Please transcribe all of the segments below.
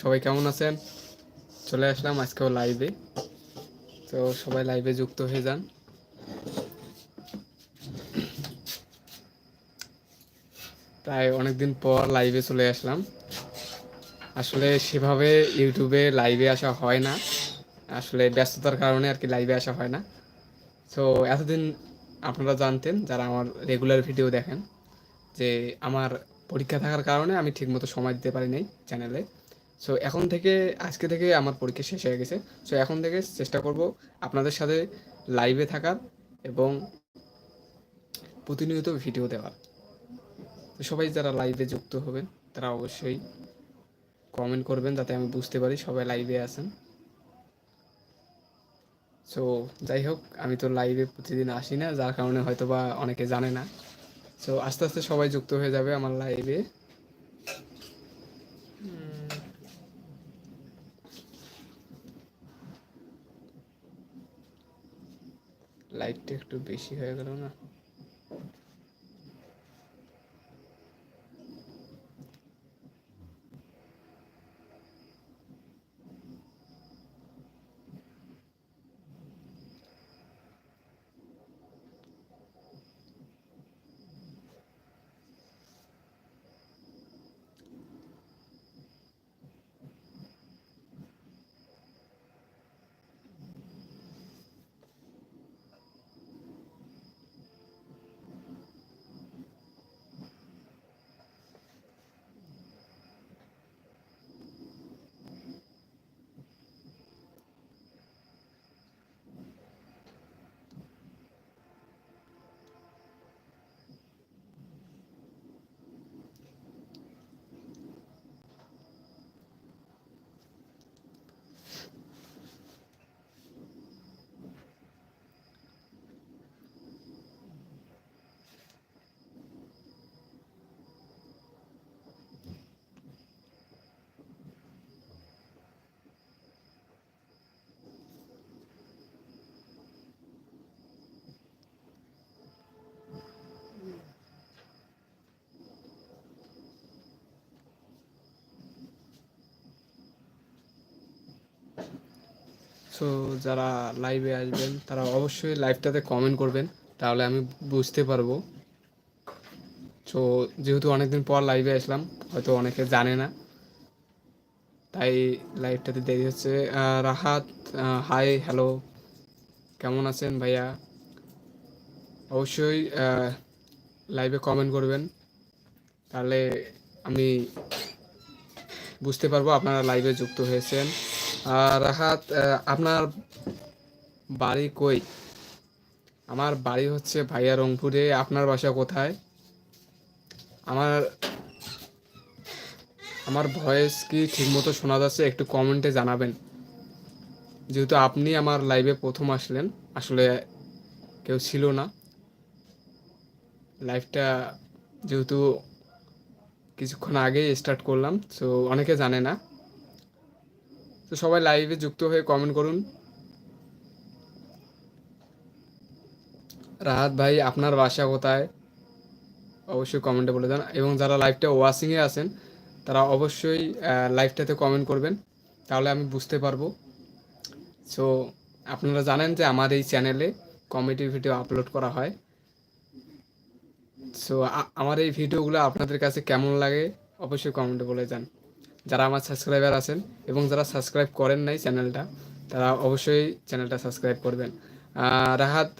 সবাই কেমন আছেন? চলে আসলাম আজকেও লাইভে তো সবাই লাইভে যুক্ত হয়ে যান। প্রায় অনেকদিন পর লাইভে চলে আসলাম। আসলে সেভাবে ইউটিউবে লাইভে আসা হয় না। আসলে ব্যস্ততার কারণে আর কি লাইভে আসা হয় না। তো এতদিন আপনারা জানতেন, যারা আমার রেগুলার ভিডিও দেখেন, যে আমার পরীক্ষা থাকার কারণে আমি ঠিকমতো সময় দিতে পারি নাই চ্যানেলে সো এখন থেকে, আজকে থেকে আমার পরীক্ষা শেষ হয়ে গেছে। সো এখন থেকে চেষ্টা করব আপনাদের সাথে লাইভে থাকার এবং প্রতিনিয়ত ভিডিও দেওয়ার। তো সবাই যারা লাইভে যুক্ত হবেন, তারা অবশ্যই কমেন্ট করবেন যাতে আমি বুঝতে পারি সবাই লাইভে আছেন। সো যাই হোক, আমি তো লাইভে প্রতিদিন আসি না, যার কারণে হয়তো বা অনেকে জানে না। সো আস্তে আস্তে সবাই যুক্ত হয়ে যাবে আমার লাইভে লাইটটা একটু বেশি হয়ে গেল না? সো যারা লাইভে আসবেন, তারা অবশ্যই লাইভটাতে কমেন্ট করবেন। তাহলে আমি বুঝতে পারব। তো যেহেতু অনেকদিন পর লাইভে আসলাম, হয়তো অনেকে জানে না। তাই লাইভটাতে দেরি হচ্ছে। রাহাত হাই হ্যালো কেমন আছেন ভাইয়া? অবশ্যই লাইভে কমেন্ট করবেন। তাহলে আমি বুঝতে পারব আপনারা লাইভে যুক্ত হয়েছেন। রাহাত আপনার বাড়ি কই? আমার বাড়ি হচ্ছে ভাইয়া রংপুরে। আপনার বাসা কোথায়? আমার আমার ভয়েস কি ঠিকমতো শোনা যাচ্ছে? একটু কমেন্টে জানাবেন। যেহেতু আপনি আমার লাইভে প্রথম আসলেন, আসলে কেউ ছিল না। লাইভটা যেহেতু কিছুক্ষণ আগেই স্টার্ট করলাম সো অনেকে জানে না। তো সবাই লাইভে যুক্ত হয়ে কমেন্ট করুন। রাহাত ভাই, আপনার বাসা কোথায়? অবশ্যই কমেন্টে বলে দেন। এবং যারা লাইভটা ওয়াচিংয়ে আছেন, তারা অবশ্যই লাইভটাতে কমেন্ট করবেন। তাহলে আমি বুঝতে পারব। সো আপনারা জানেন যে আমার এই চ্যানেলে কমেডি ভিডিও আপলোড করা হয়। সো আমার এই ভিডিওগুলো আপনাদের কাছে কেমন লাগে, অবশ্যই কমেন্টে বলে যান। যারা আমার সাবস্ক্রাইবার আছেন এবং যারা সাবস্ক্রাইব করেন নাই চ্যানেলটা, তারা অবশ্যই চ্যানেলটা সাবস্ক্রাইব করবেন। রাহাত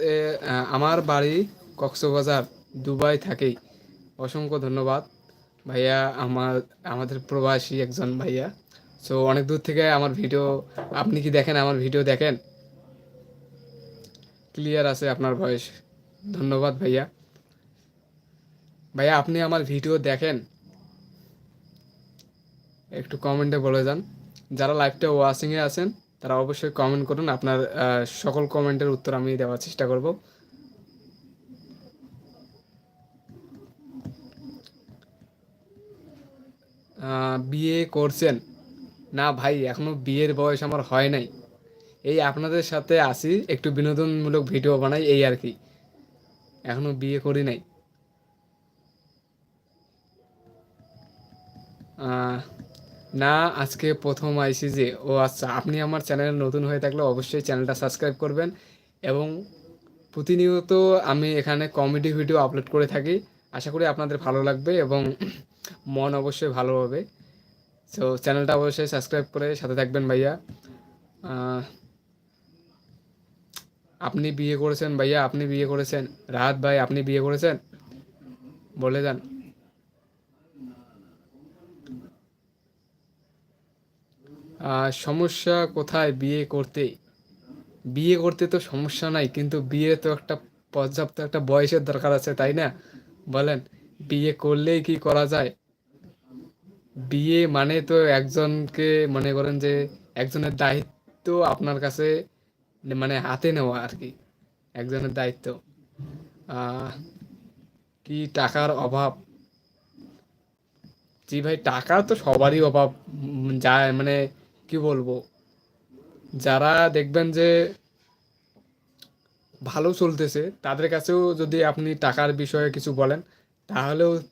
আমার বাড়ি কক্সবাজার, দুবাই থাকেই। অসংখ্য ধন্যবাদ ভাইয়া, আমার, আমাদের প্রবাসী একজন ভাইয়া। সো অনেক দূর থেকে আমার ভিডিও, আপনি কি দেখেন? আমার ভিডিও দেখেন? ক্লিয়ার আছে আপনার ভয়েস ধন্যবাদ ভাইয়া। ভাইয়া, আপনি আমার ভিডিও দেখেন? একটু কমেন্টে বলে যান। যারা লাইভটা ওয়াচিংয়ে আছেন, তারা অবশ্যই কমেন্ট করুন। আপনার সকল কমেন্টের উত্তর আমি দেওয়ার চেষ্টা করব। বিয়ে করছেন? না ভাই, এখনও বিয়ের বয়স আমার হয় নাই। এই আপনাদের সাথে আসি একটু বিনোদনমূলক ভিডিও বানাই, এই আর কি। এখনও বিয়ে করি নাই। না, আজকে প্রথম আইসি যে ও আচ্ছা আপনি আমার চ্যানেল নতুন হয়ে থাকলে অবশ্যই চ্যানেলটা সাবস্ক্রাইব করবেন এবং প্রতিনিয়ত আমি এখানে কমেডি ভিডিও আপলোড করে থাকি। আশা করি আপনাদের ভালো লাগবে এবং মন অবশ্যই ভালো হবে। সো চ্যানেলটা অবশ্যই সাবস্ক্রাইব করে সাথে থাকবেন ভাইয়া। আপনি বিয়ে করেছেন ভাইয়া, আপনি বিয়ে করেছেন? রাহাত ভাই, আপনি বিয়ে করেছেন? বলে যান। সমস্যা কোথায় বিয়ে করতে বিয়ে করতে তো সমস্যা নাই, কিন্তু বিয়ে তো একটা পর্যাপ্ত একটা বয়সের দরকার আছে, তাই না? বলেন, বিয়ে করলেই কি করা যায়? বিয়ে মানে তো একজনকে মনে করেন যে একজনের দায়িত্ব আপনার কাছে মানে হাতে নেওয়া আর কি, একজনের দায়িত্ব। কি টাকার অভাব? জি ভাই, টাকা তো সবারই অভাব যায় মানে কি বলব? যারা দেখবেন যে ভালো চলতেছে, তাদের কাছেও যদি আপনি টাকার বিষয়ে কিছু বলেন, তাহলেও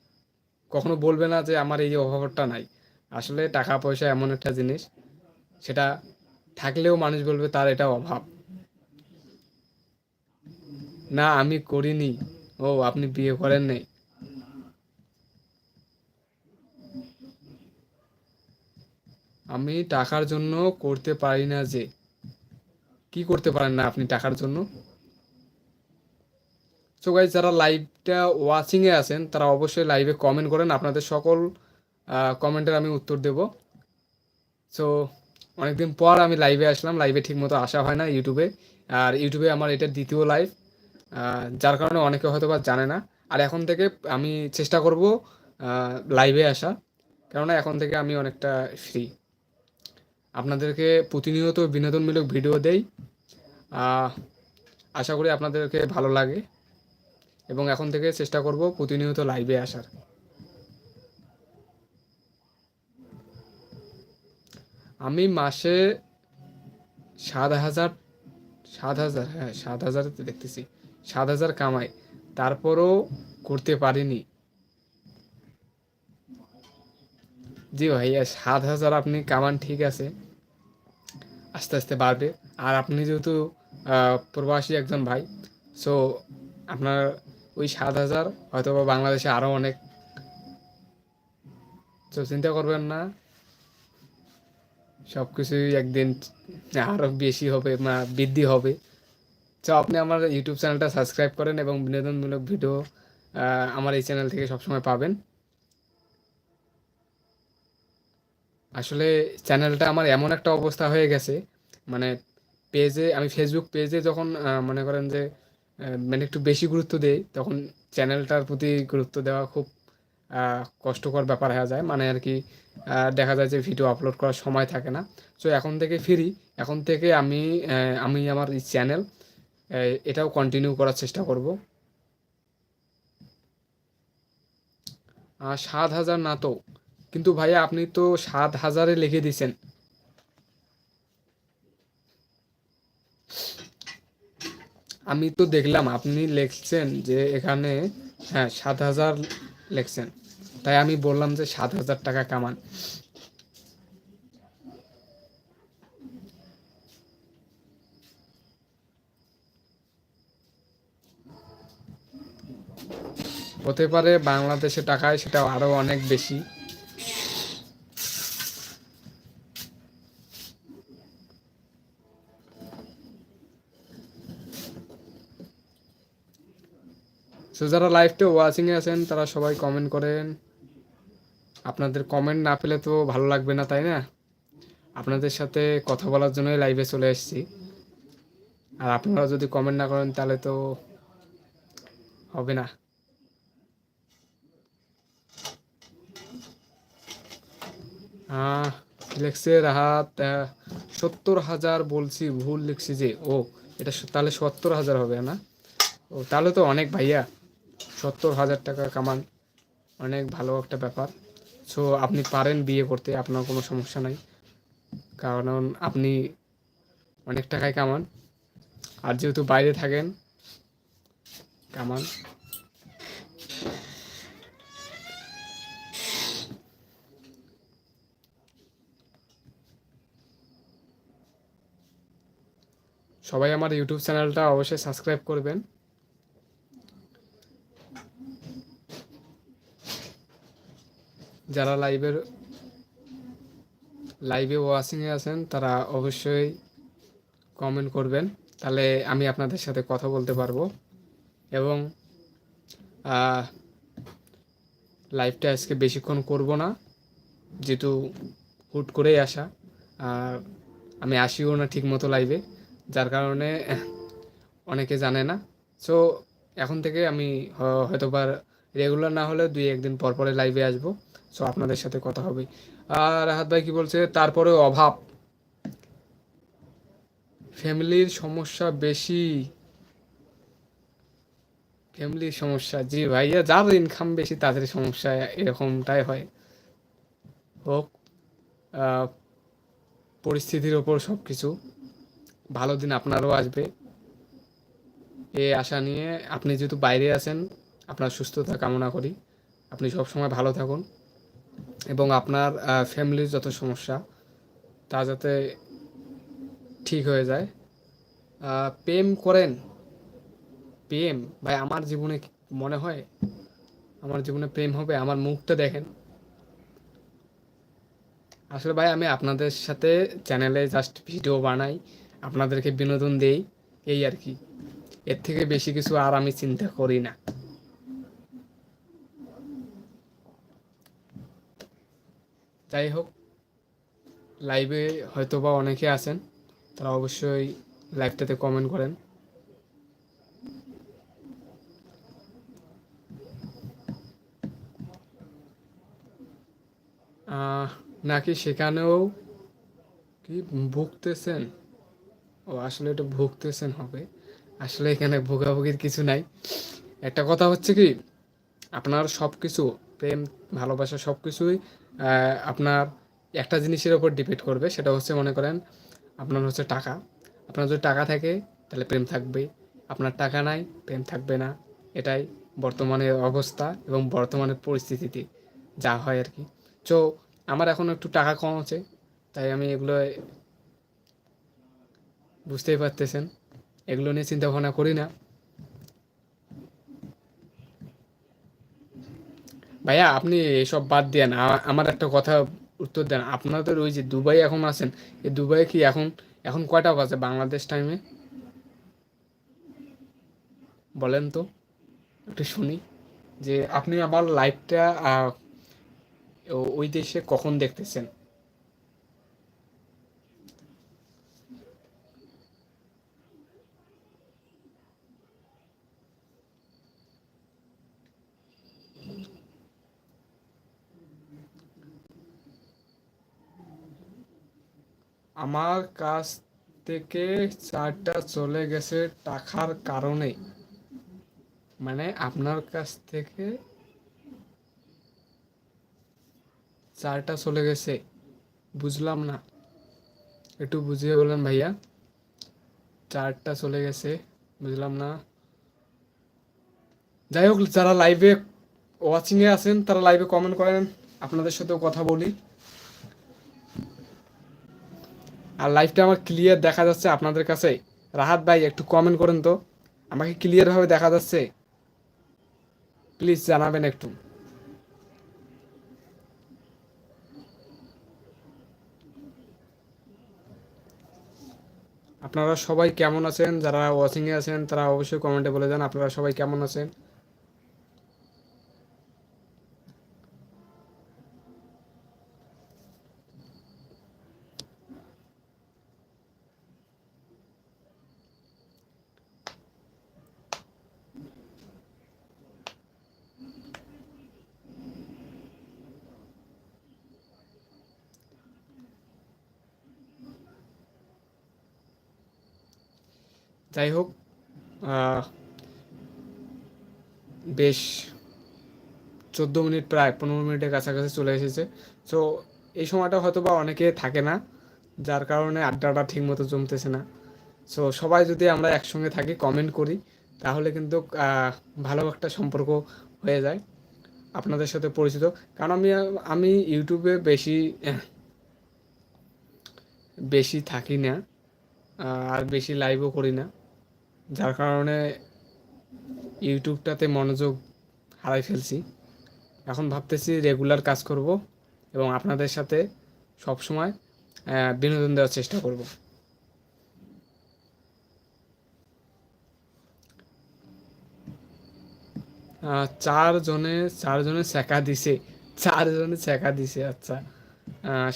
কখনো বলবে না যে আমার এই অভাবটা নাই। আসলে টাকা পয়সা এমন একটা জিনিস, সেটা থাকলেও মানুষ বলবে তার এটা অভাব। না, আমি করিনি। ও, আপনি বিয়ে করেন নাই। আমি টাকার জন্য করতে পারি না যে। কি করতে পারেন না আপনি টাকার জন্য? সো গাইজ যারা লাইভটা ওয়াচিংয়ে আছেন, তারা অবশ্যই লাইভে কমেন্ট করেন। আপনাদের সকল কমেন্টের আমি উত্তর দেব। সো অনেকদিন পর আমি লাইভে আসলাম। লাইভে ঠিকমতো আসা হয় না ইউটিউবে আর ইউটিউবে আমার এটা দ্বিতীয় লাইভ যার কারণে অনেকে হয়তো বা জানে না। আর এখন থেকে আমি চেষ্টা করব লাইভে আসা। কেননা এখন থেকে আমি অনেকটা ফ্রি আপনাদেরকে প্রতিনিয়ত বিনোদনমূলক ভিডিও দেই। আশা করি আপনাদেরকে ভালো লাগে এবং এখন থেকে চেষ্টা করব প্রতিনিয়ত লাইভে আসার। আমি মাসে সাত হাজার সাত হাজার হ্যাঁ সাত হাজার দেখতেছি, সাত হাজার কামাই, তারপরও করতে পারিনি। জি ভাইয়া, সাত হাজার আপনি কামান, ঠিক আছে। আস্তে আস্তে বাড়বে। আর আপনি যেহেতু প্রবাসী একজন ভাই সো আপনার ওই সাত হাজার হয়তো বা বাংলাদেশে আরও অনেক। তো চিন্তা করবেন না সব কিছুই একদিন আরও বেশি হবে, বা বৃদ্ধি হবে। তো আপনি আমার ইউটিউব চ্যানেলটা সাবস্ক্রাইব করেন এবং বিনোদনমূলক ভিডিও আমার এই চ্যানেল থেকে সবসময় পাবেন। আসলে চ্যানেলটা আমার এমন একটা অবস্থা হয়ে গেছে মানে পেজে আমি ফেসবুক পেজে যখন মনে করেন যে মানে একটু বেশি গুরুত্ব দেই, তখন চ্যানেলটার প্রতি গুরুত্ব দেওয়া খুব কষ্টকর ব্যাপার হয়ে যায়। মানে আর কি দেখা যায় যে ভিডিও আপলোড করার সময় থাকে না। সো এখন থেকে ফ্রি। এখন থেকে আমি আমি আমার এই চ্যানেল এটাও কন্টিনিউ করার চেষ্টা করব। সাত হাজার না তো। কিন্তু ভাইয়া আপনি তো সাত হাজারে লিখে দিছেন। আমি তো দেখলাম আপনি লিখছেন যে এখানে হ্যাঁ সাত হাজার লিখছেন। তাই আমি বললাম যে সাত হাজার টাকা কামান। হতে পারে বাংলাদেশে টাকায় সেটা আরও অনেক বেশি। সো যারা লাইভটা ওয়াচিংয়ে আছেন, তারা সবাই কমেন্ট করেন। আপনাদের কমেন্ট না পেলে তো ভালো লাগবে না, তাই না? আপনাদের সাথে কথা বলার জন্যই লাইভে চলে এসেছি। আর আপনারা যদি কমেন্ট না করেন, তাহলে তো হবে না। লিখছে রাহাত সত্তর হাজার বলছি, ভুল লিখছি যে, ও, এটা তাহলে সত্তর হাজার হবে, না? ও, তাহলে তো অনেক ভাইয়া। সত্তর হাজার টাকা কামান। অনেক ভালো একটা ব্যাপার। সো আপনি পারেন বিয়ে করতে, আপনার কোনো সমস্যা নাই। কারণ আপনি অনেক টাকায় কামান। আর যেহেতু বাইরে থাকেন, কামান। সবাই আমার ইউটিউব চ্যানেলটা অবশ্যই সাবস্ক্রাইব করবেন। যারা লাইভের লাইভে ওয়াচিংয়ে আছেন, তারা অবশ্যই কমেন্ট করবেন। তাহলে আমি আপনাদের সাথে কথা বলতে পারব। এবং লাইভটা আজকে বেশিক্ষণ করব না, যেহেতু হুট করেই আসা। আর আমি আসিও না ঠিক মতো লাইভে যার কারণে অনেকে জানে না। সো এখন থেকে আমি হ- হয়তোবা রেগুলার না হলে দুই একদিন পর পরে লাইভে আসব। সো আপনাদের সাথে কথা হবে। আর রাহাত ভাই কি বলছে? তারপরে অভাব। ফ্যামিলির সমস্যা বেশি। ফ্যামিলির সমস্যা। জি ভাইয়া যার ইনকাম বেশি, তাদের সমস্যা এরকমটাই হয়। হোক পরিস্থিতির ওপর সব কিছু ভালো দিন আপনারও আসবে। এই আশা নিয়ে আপনি যেহেতু বাইরে আছেন, আপনার সুস্থতা কামনা করি। আপনি সবসময় ভালো থাকুন। এবং আপনার ফ্যামিলির যত সমস্যা, তা যাতে ঠিক হয়ে যায়। প্রেম করেন। প্রেম, ভাই, আমার জীবনে মনে হয়? আমার জীবনে প্রেম হবে, আমার মুখটা দেখেন। আসলে ভাই, আমি আপনাদের সাথে চ্যানেলে জাস্ট ভিডিও বানাই, আপনাদেরকে বিনোদন দেই, এই আর কি। এর থেকে বেশি কিছু আর আমি চিন্তা করি না। যাই হোক লাইভে হয়তো বা অনেকে আছেন, তারা অবশ্যই লাইভটাতে কমেন্ট করেন। নাকি সেখানেও কি ভুগতেছেন? ও, আসলে এটা ভুগতেছেন হবে। আসলে এখানে ভোগাভুগির কিছু নাই। একটা কথা হচ্ছে কি, আপনার সব কিছু প্রেম, ভালোবাসা সব কিছুই আপনার একটা জিনিসের ওপর ডিপেন্ড করবে, সেটা হচ্ছে মনে করেন আপনার হচ্ছে টাকা। আপনার যদি টাকা থাকে, তাহলে প্রেম থাকবে আপনার টাকা নাই, প্রেম থাকবে না। এটাই বর্তমানের অবস্থা এবং বর্তমানের পরিস্থিতিতে যা হয় আর কি। তো আমার এখন একটু টাকা কম আছে, তাই আমি এগুলো বুঝতেই পারতেছেন। এগুলো নিয়ে চিন্তা ভাবনা করি না। ভাইয়া, আপনি এসব বাদ দেন। আমার একটা কথা উত্তর দেন। আপনাদের ওই যে দুবাই এখন আছেন, এই দুবাই কি এখন এখন কয়টা বাজে বাংলাদেশ টাইমে বলেন তো, একটু শুনি। যে আপনি আমার লাইভটা ওই দেশে কখন দেখতেছেন? আমার কাছ থেকে চারটা চলে গেছে টাকার কারণে। মানে আপনার কাছ থেকে চারটা চলে গেছে। বুঝলাম না। একটু বুঝিয়ে বলেন ভাইয়া। চারটা চলে গেছে, বুঝলাম না। যাই হোক, যারা লাইভে ওয়াচিংয়ে আছেন, তারা লাইভে কমেন্ট করেন। আপনাদের সাথেও কথা বলি। আর লাইভটা আমার ক্লিয়ার দেখা যাচ্ছে আপনাদের কাছে। রাহাত ভাই, একটু কমেন্ট করেন তো। আমাকে ক্লিয়ারভাবে দেখা যাচ্ছে। প্লিজ জানাবেন একটু। আপনারা সবাই কেমন আছেন? যারা ওয়াচিংয়ে আছেন, তারা অবশ্যই কমেন্টে বলে যান। আপনারা সবাই কেমন আছেন? যাই হোক বেশ চোদ্দ মিনিট, প্রায় পনেরো মিনিটের কাছাকাছি চলে এসেছে। সো এই সময়টা হয়তো বা অনেকে থাকে না, যার কারণে আড্ডাটা ঠিক মতো জমতেছে না। সো সবাই যদি আমরা একসঙ্গে থাকি কমেন্ট করি, তাহলে কিন্তু ভালো একটা সম্পর্ক হয়ে যায় আপনাদের সাথে পরিচিত। কারণ আমি আমি ইউটিউবে বেশি বেশি থাকি না আর বেশি লাইভও করি না। যার কারণে ইউটিউবটাতে মনোযোগ হারাই ফেলছি। এখন ভাবতেছি রেগুলার কাজ করব এবং আপনাদের সাথে সবসময় বিনোদন দেওয়ার চেষ্টা করব। চারজনে চারজনে ছেঁকা দিছে। চারজনে ছেঁকা দিছে আচ্ছা।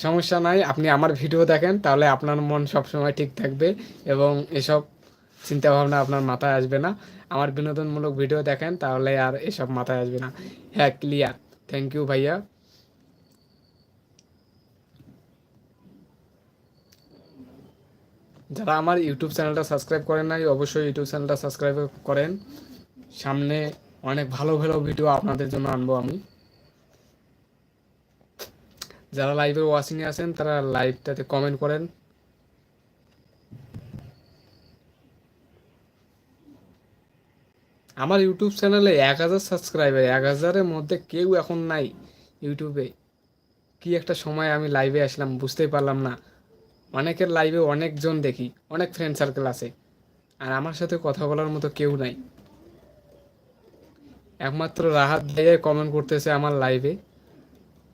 সমস্যা নাই, আপনি আমার ভিডিও দেখেন, তাহলে আপনার মন সবসময় ঠিক থাকবে এবং এসব চিন্তা ভাবনা আপনার মাথায় আসবে না। আমার বিনোদনমূলক ভিডিও দেখেন, তাহলে আর এসব মাথায় আসবে না। হ্যাঁ ক্লিয়ার থ্যাংক ইউ ভাইয়া। যারা আমার ইউটিউব চ্যানেলটা সাবস্ক্রাইব করেন নাই, অবশ্যই ইউটিউব চ্যানেলটা সাবস্ক্রাইব করেন। সামনে অনেক ভালো ভালো ভিডিও আপনাদের জন্য আনব আমি। যারা লাইভে ওয়াচিংয়ে আছেন, তারা লাইভটাতে কমেন্ট করেন। আমার ইউটিউব চ্যানেলে এক হাজার সাবস্ক্রাইবার এক হাজারের মধ্যে কেউ এখন নাই ইউটিউবে কি একটা সময় আমি লাইভে আসলাম, বুঝতেই পারলাম না। অনেকের লাইভে অনেকজন দেখি, অনেক ফ্রেন্ড সার্কেল আছে। আর আমার সাথে কথা বলার মতো কেউ নাই। একমাত্র রাহাত ভাইয়াই কমেন্ট করতেছে আমার লাইভে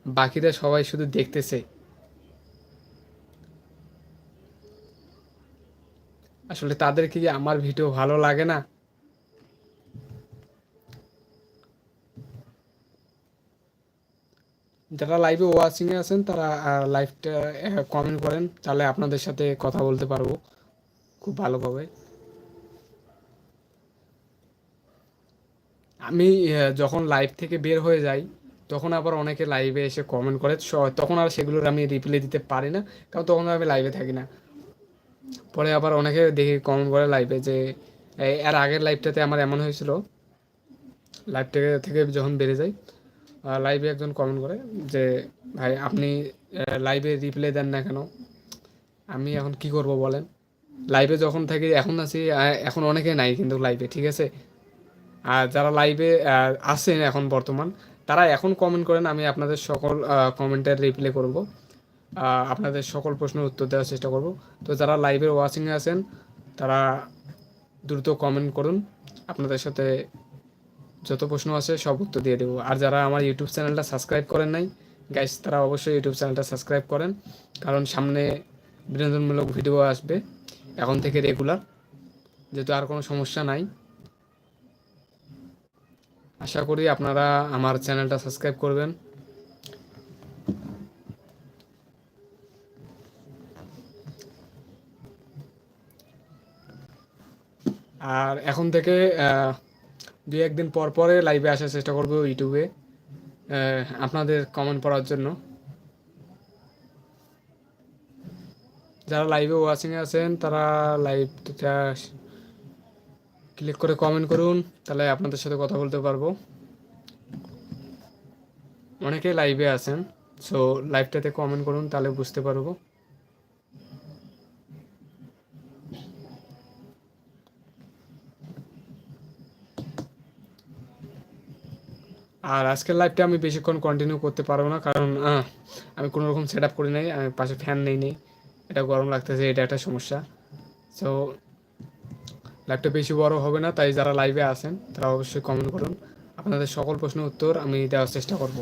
বাকিরা সবাই শুধু দেখতেছে। আসলে তাদের কি আমার ভিডিও ভালো লাগে না? যারা লাইভে ওয়াচিংয়ে আছেন, তারা লাইভটা কমেন্ট করেন, তাহলে আপনাদের সাথে কথা বলতে পারব খুব ভালোভাবে। আমি যখন লাইভ থেকে বের হয়ে যাই, তখন আবার অনেকে লাইভে এসে কমেন্ট করে তখন আর সেগুলোর আমি রিপ্লাই দিতে পারি না, কারণ তখন আমি লাইভে থাকি না। পরে আবার অনেকে দেখি কমেন্ট করে লাইভে যে এর আগের লাইভটাতে আমার এমন হয়েছিল লাইভ থেকে যখন বেড়ে যাই লাইভে একজন কমেন্ট করে যে, ভাই, আপনি লাইভে রিপ্লাই দেন না কেন? আমি এখন কি করব বলেন? লাইভে যখন থাকি, এখন আছি এখন অনেকে নাই কিন্তু লাইভে ঠিক আছে? আর যারা লাইভে আছেন এখন বর্তমান, তারা এখন কমেন্ট করেন, আমি আপনাদের সকল কমেন্টের রিপ্লাই করব। আপনাদের সকল প্রশ্নের উত্তর দেওয়ার চেষ্টা করব। তো যারা লাইভে ওয়াচিংয়ে আছেন, তারা দ্রুত কমেন্ট করুন। আপনাদের সাথে যত প্রশ্ন আছে সব উত্তর দিয়ে দেবো। আর যারা আমার ইউটিউব চ্যানেলটা সাবস্ক্রাইব করেন নাই গাইস তারা অবশ্যই ইউটিউব চ্যানেলটা সাবস্ক্রাইব করেন। কারণ সামনে বিনোদনমূলক ভিডিও আসবে, এখন থেকে রেগুলার যেহেতু আর কোনো সমস্যা নাই। আশা করি আপনারা আমার চ্যানেলটা সাবস্ক্রাইব করবেন। আর এখন থেকে দুই একদিন পর পরে লাইভে আসার চেষ্টা করব ইউটিউবে আপনাদের কমেন্ট পড়ার জন্য। যারা লাইভে ওয়াচিংয়ে আছেন, তারা লাইভটা ক্লিক করে কমেন্ট করুন, তাহলে আপনাদের সাথে কথা বলতে পারব। অনেকেই লাইভে আছেন সো লাইভটাতে কমেন্ট করুন, তাহলে বুঝতে পারব। আর আজকের লাইভটা আমি বেশিক্ষণ কন্টিনিউ করতে পারব না, কারণ আমি কোনো রকম সেট আপ করি নাই, আমি পাশে ফ্যান নেই নেই, এটা গরম লাগতেছে, এটা একটা সমস্যা। সো লাইভটা বেশি বড় হবে না, তাই যারা লাইভে আছেন, তারা অবশ্যই কমেন্ট করুন। আপনাদের সকল প্রশ্নের উত্তর আমি দেওয়ার চেষ্টা করব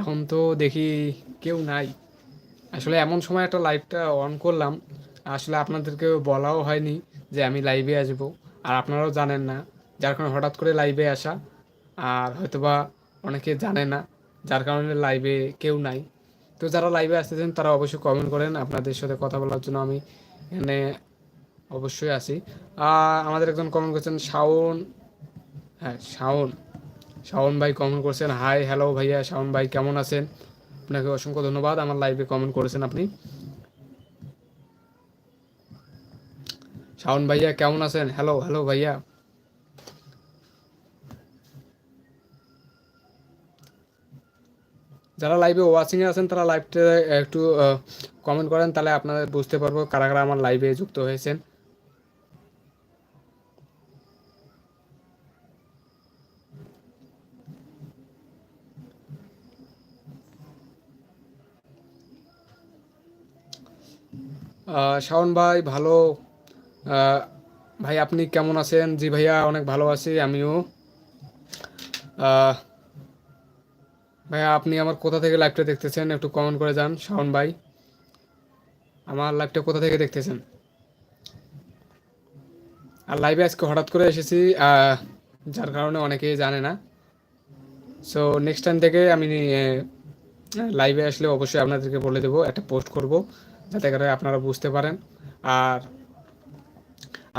এখন তো দেখি কেউ নাই। আসলে এমন সময় একটা লাইভটা অন করলাম। আসলে আপনাদেরকে বলাও হয়নি যে আমি লাইভে আসব। আর আপনারাও জানেন না, যার কারণে হঠাৎ করে লাইভে আসা। আর হয়তোবা অনেকে জানে না, যার কারণে লাইভে কেউ নাই। তো যারা লাইভে আসতেছেন, তারা অবশ্যই কমেন্ট করেন। আপনাদের সাথে কথা বলার জন্য আমি এখানে অবশ্যই আসি আমাদের একজন কমেন্ট করছেন শাওন। হ্যাঁ শাওন। শাওন ভাই কমেন্ট করছেন হাই হ্যালো ভাইয়া, শাওন ভাই কেমন আছেন? আপনাকে অসংখ্য ধন্যবাদ, আমার লাইভে কমেন্ট করেছেন আপনি। শাওন ভাইয়া কেমন আছেন? হ্যালো হ্যালো ভাইয়া। যারা লাইভে ওয়াচিংয়ে আছেন, তারা লাইভটা একটু কমেন্ট করেন, তাহলে আপনারা বুঝতে পারব কারা কারা আমার লাইভে যুক্ত হয়েছেন। শাওন ভাই, ভালো। ভাই, আপনি কেমন আছেন? জি ভাইয়া, অনেক ভালো আছি, আমিও। ভাইয়া, আপনি আমার কোথা থেকে লাইভটা দেখতেছেন? একটু কমেন্ট করে যান, শাওন ভাই। আমার লাইভটা কোথা থেকে দেখতেছেন? আর লাইভে আজকে হঠাৎ করে এসেছি যার কারণে অনেকেই জানে না। সো নেক্সট টাইম থেকে আমি লাইভে আসলে অবশ্যই আপনাদেরকে বলে দেবো, একটা পোস্ট করব। যাতে করে আপনারা বুঝতে পারেন। আর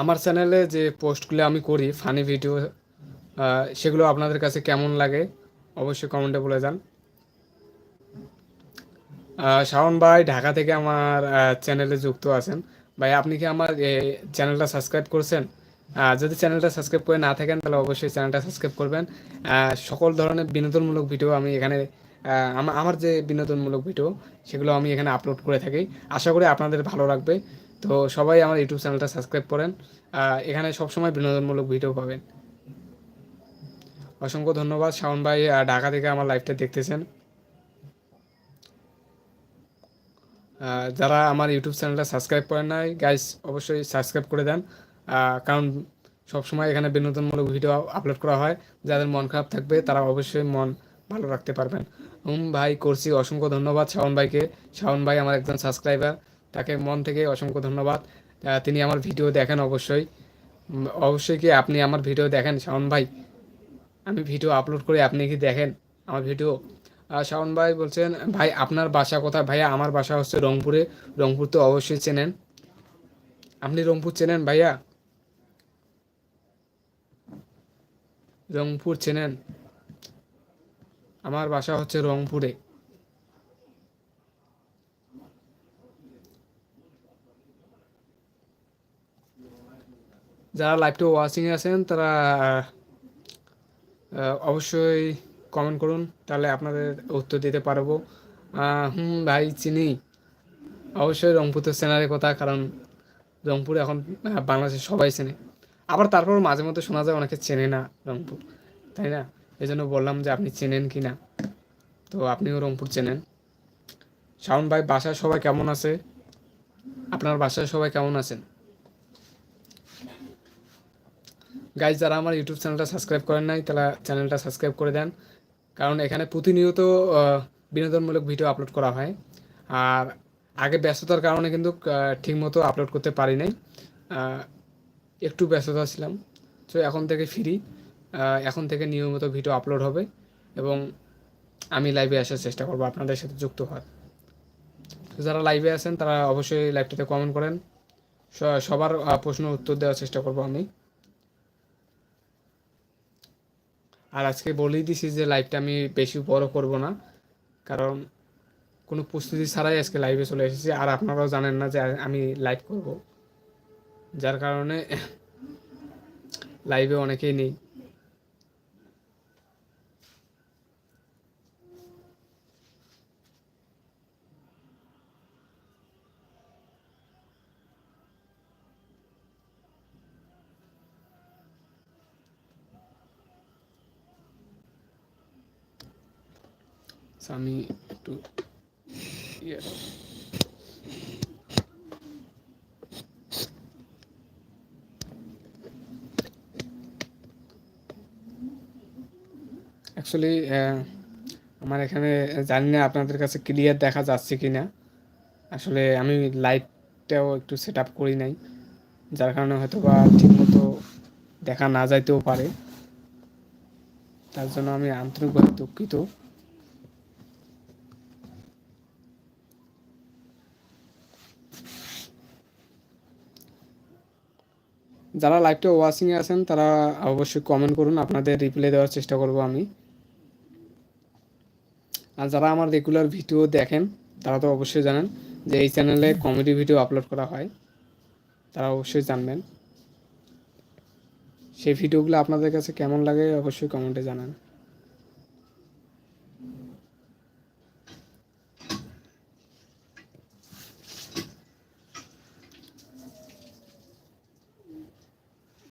আমার চ্যানেলে যে পোস্টগুলো আমি করি, ফানি ভিডিও সেগুলো আপনাদের কাছে কেমন লাগে অবশ্যই কমেন্টে বলে যান। শাওন ভাই ঢাকা থেকে আমার চ্যানেলে যুক্ত আছেন। ভাই, আপনি কি আমার চ্যানেলটা সাবস্ক্রাইব করছেন? যদি চ্যানেলটা সাবস্ক্রাইব করে না থাকেন, তাহলে অবশ্যই চ্যানেলটা সাবস্ক্রাইব করবেন। সকল ধরনের বিনোদনমূলক ভিডিও আমি এখানে আমার যে বিনোদনমূলক ভিডিও, সেগুলো আমি এখানে আপলোড করে থাকি। আশা করি আপনাদের ভালো লাগবে। তো সবাই আমার ইউটিউব চ্যানেলটা সাবস্ক্রাইব করেন। এখানে সবসময় বিনোদনমূলক ভিডিও পাবেন। অসংখ্য ধন্যবাদ। শাওন ভাই ঢাকা থেকে আমার লাইভটা দেখতেছেন। যারা আমার ইউটিউব চ্যানেলটা সাবস্ক্রাইব করেন নাই গাইস অবশ্যই সাবস্ক্রাইব করে দেন। কারণ সবসময় এখানে বিনোদনমূলক ভিডিও আপলোড করা হয়। যাদের মন খারাপ থাকবে, তারা অবশ্যই মন ভালো রাখতে পারবেন। হুম ভাই, করছি। অসংখ্য ধন্যবাদ শাওন ভাইকে। শাওন ভাই আমার একজন সাবস্ক্রাইবার তাকে মন থেকে অসংখ্য ধন্যবাদ। তিনি আমার ভিডিও দেখেন অবশ্যই। অবশ্যই কি আপনি আমার ভিডিও দেখেন শাওন ভাই? আমি ভিডিও আপলোড করে আপনি কি দেখেন আমার ভিডিও শাওন ভাই বলছেন, ভাই, আপনার বাসা কোথায়? ভাইয়া, আমার বাসা হচ্ছে রংপুরে। রংপুর তো অবশ্যই চেনেন। আপনি রংপুর চেনেন ভাইয়া? রংপুর চেনেন? আমার বাসা হচ্ছে রংপুরে। যারা লাইভটা ওয়াচিংয়ে আছেন তারা অবশ্যই কমেন্ট করুন তাহলে আপনাদের উত্তর দিতে পারব। হুম ভাই চিনি? অবশ্যই রংপুর তো কথা কারণ রংপুর এখন আহ, বাংলাদেশে সবাই চেনে। আবার তারপর মাঝে মধ্যে শোনা যায় অনেকে চেনে না রংপুর তাই না? এই জন্য বললাম যে আপনি চেনেন কি না? তো আপনিও রংপুর চেনেন। শাওন ভাই, বাসায় সবাই কেমন আছে? আপনার বাসায় সবাই কেমন আছেন? গাইজ যারা আমার ইউটিউব চ্যানেলটা সাবস্ক্রাইব করেন নাই, তারা চ্যানেলটা সাবস্ক্রাইব করে দেন। কারণ এখানে প্রতিনিয়ত বিনোদনমূলক ভিডিও আপলোড করা হয়। আর আগে ব্যস্ততার কারণে কিন্তু ঠিকমতো আপলোড করতে পারি নাই। একটু ব্যস্ততা ছিলাম। তো এখন থেকে ফ্রি। এখন থেকে নিয়মিত ভিডিও আপলোড হবে এবং আমি লাইভে আসার চেষ্টা করব আপনাদের সাথে যুক্ত হওয়ার। যারা লাইভে আছেন, তারা অবশ্যই লাইভটাতে কমেন্ট করেন। সবার প্রশ্ন উত্তর দেওয়ার চেষ্টা করব আমি। আর আজকে বলেই দিছি যে লাইভটা আমি বেশি বড় করব না, কারণ কোনো প্রস্তুতি ছাড়াই আজকে লাইভে চলে এসেছি। আর আপনারাও জানেন না যে আমি লাইভ করব, যার কারণে লাইভে অনেকেই নেই। আমি একটু ইয়ে অ্যাকচুয়ালি আমার এখানে, জানি না আপনাদের কাছে ক্লিয়ার দেখা যাচ্ছে কি না আসলে আমি লাইটটাও একটু সেট আপ করি নাই। যার কারণে হয়তো বা ঠিকমতো দেখা না যাইতেও পারে। তার জন্য আমি আন্তরিকভাবে দুঃখিত। যারা লাইভটা ওয়াচিংয়ে আছেন, তারা অবশ্যই কমেন্ট করুন, আপনাদের রিপ্লাই দেওয়ার চেষ্টা করব আমি। আর যারা আমার রেগুলার ভিডিও দেখেন, তারা তো অবশ্যই জানেন যে এই চ্যানেলে কমেডি ভিডিও আপলোড করা হয়। তারা অবশ্যই জানবেন। সেই ভিডিওগুলো আপনাদের কাছে কেমন লাগে, অবশ্যই কমেন্টে জানান।